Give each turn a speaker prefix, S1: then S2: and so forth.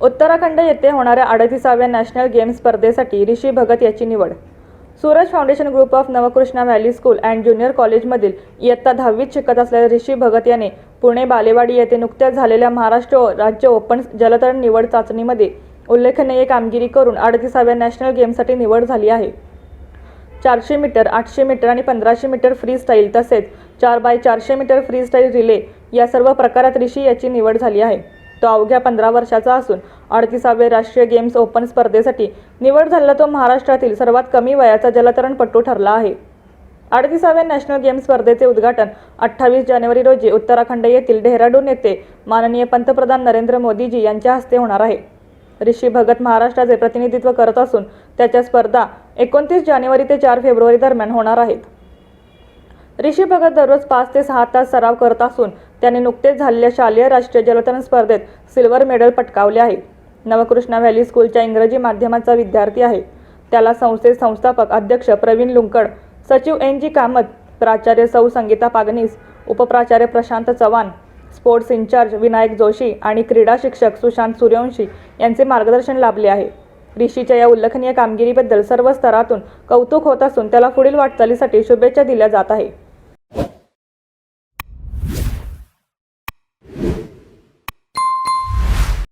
S1: उत्तराखंड येथे होणाऱ्या अडतीसाव्या national games स्पर्धेसाठी ऋषी भगत याची निवड. Suraj foundation group of Navkrishna valley school and junior कॉलेजमधील इयत्ता दहावीत शिकत असलेल्या ऋषी भगत याने पुणे बालेवाडी येथे नुकत्याच झालेल्या महाराष्ट्र राज्य ओपन जलतरण निवड चाचणीमध्ये उल्लेखनीय कामगिरी करून अडतीसाव्या नॅशनल गेम्ससाठी निवड झाली आहे. चारशे मीटर आठशे मीटर आणि पंधराशे मीटर फ्री स्टाईल तसेच चार बाय चारशे मीटर फ्री स्टाईल रिले या सर्व प्रकारात ऋषी याची निवड झाली आहे. तो अवघ्या पंधरा वर्षाचा असून अडतीसावे राष्ट्रीय गेम्स ओपन स्पर्धेसाठी निवड झालेला तो महाराष्ट्रातील सर्वात कमी वयाचा जलतरणपटू ठरला आहे. अडतीसाव्या नॅशनल गेम्स स्पर्धेचे उद्घाटन अठ्ठावीस जानेवारी रोजी उत्तराखंड येथील डेहराडून येथे माननीय पंतप्रधान नरेंद्र मोदीजी यांच्या हस्ते होणार आहे. ऋषी भगत महाराष्ट्राचे प्रतिनिधित्व करत असून त्याच्या स्पर्धा एकोणतीस जानेवारी ते चार फेब्रुवारी दरम्यान होणार आहेत. ऋषी भगत दररोज पाच ते सहा तास सराव करत असून त्याने नुकतेच झालेल्या शालेय राष्ट्रीय जलतरण स्पर्धेत सिल्वर मेडल पटकावले आहे. नवकृष्णा व्हॅली स्कूलच्या इंग्रजी माध्यमाचा विद्यार्थी आहे. त्याला संस्थेत संस्थापक अध्यक्ष प्रवीण लुंकड सचिव एन जी कामत प्राचार्य सौ संगीता पागनीस उपप्राचार्य प्रशांत चव्हाण स्पोर्ट्स इन्चार्ज विनायक जोशी आणि क्रीडा शिक्षक सुशांत सूर्यवंशी यांचे मार्गदर्शन लाभले आहे. ऋषीच्या या उल्लेखनीय कामगिरीबद्दल सर्व स्तरातून कौतुक होत असून त्याला पुढील वाटचालीसाठी शुभेच्छा दिल्या जात आहे.